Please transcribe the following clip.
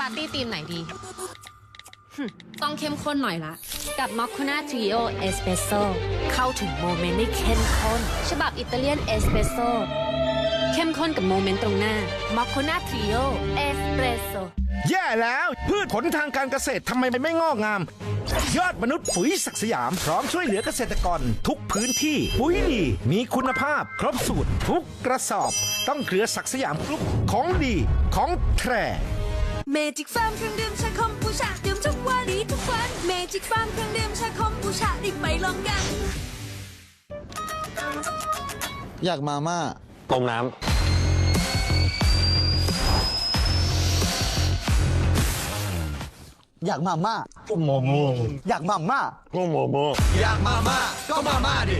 ปาร์ตี้ธีมไหนดีหึต้องเข้มข้นหน่อยละ กับมอคคูน่าทริโอเอสเปรสโซเข้าถึงโมเมนต์ได้เข้มข้น ฉบับอิตาเลียนเอสเปรสโซเข้มข้นกับโมเมนต์ตรงหน้ามอคคูน่าทริโอเอสเปรสโซแย่แล้วพืชผลทางการเกษตรทำไมไม่งอกงาม ยอดมนุษย์ปุ๋ยศักดิ์สยาม พร้อมช่วยเหลือเกษตรกร ทุกพื้นที่ ปุ๋ยดี มีคุณภาพ ครบสูตร ทุกกระสอบ ต้องเครือศักดิ์สยามกรุ๊ปของดีของแท้ เมจิกฟาร์มเครื่องดื่มชาคอมบูชาดื่มทุกวันดีทุกวันเมจิกฟาร์มเครื่องดื่มชาคอมบูชารีบไปลองกัน อยากมาม่าต้มน้อยากมาม่าำโมโมอยากมาม่าโมโมอยากมาม่าก็มาม่าดิ